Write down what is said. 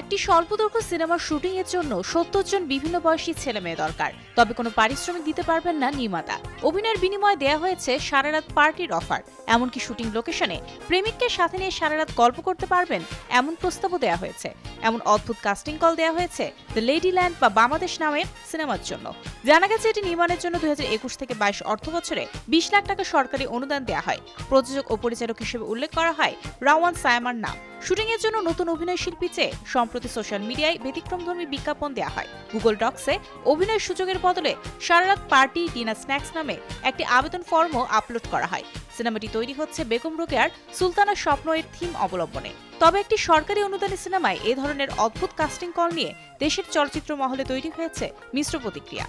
একটি স্বল্পদৈর্ঘ্য সিনেমার শুটিং এর জন্য সত্তর জন বিভিন্ন বয়সী ছেলে মেয়ে দরকার। তবে কোনো পারিশ্রমিক দিতে পারবেন না নির্মাতা। অভিনয়ের বিনিময়ে দেয়া হয়েছে সারারাত পার্টির অফার। এমনকি শুটিং লোকেশনে প্রেমিককে সাথে নিয়ে সারারাত গল্প করতে পারবেন এমন প্রস্তাবও দেয়া হয়েছে। এমন অদ্ভুত কাস্টিং কল দেয়া হয়েছে দ্য লেডি ল্যান্ড বা বাংলাদেশ নামের সিনেমার জন্য। জানা গেছে এটি নির্মাণের জন্য দুই হাজার একুশ থেকে বাইশ অর্থ বছরে বিশ লাখ টাকা সরকারি অনুদান দেওয়া হয়। প্রযোজক ও পরিচালক হিসেবে উল্লেখ করা হয় রাওয়ান সায়ামার নাম। শুটিং এর জন্য নতুন অভিনয় শিল্পী চেয়ে সম্প্রতি সোশ্যাল মিডিয়ায় ব্যতিক্রমধর্মী বিজ্ঞাপন দেওয়া হয়। গুগল ডক্সে অভিনয় সুযোগের বদলে সারারাত পার্টি ডিনার স্ন্যাক্স নামে একটি আবেদন ফর্মও আপলোড করা হয়। সিনেমাটি তৈরি হচ্ছে বেগম রোকেয়ার সুলতানা স্বপ্ন এর থিম অবলম্বনে। তবে একটি সরকারি অনুদানী সিনেমায় এ ধরনের অদ্ভুত কাস্টিং কল নিয়ে দেশের চলচ্চিত্র মহলে তৈরি হয়েছে মিশ্র প্রতিক্রিয়া।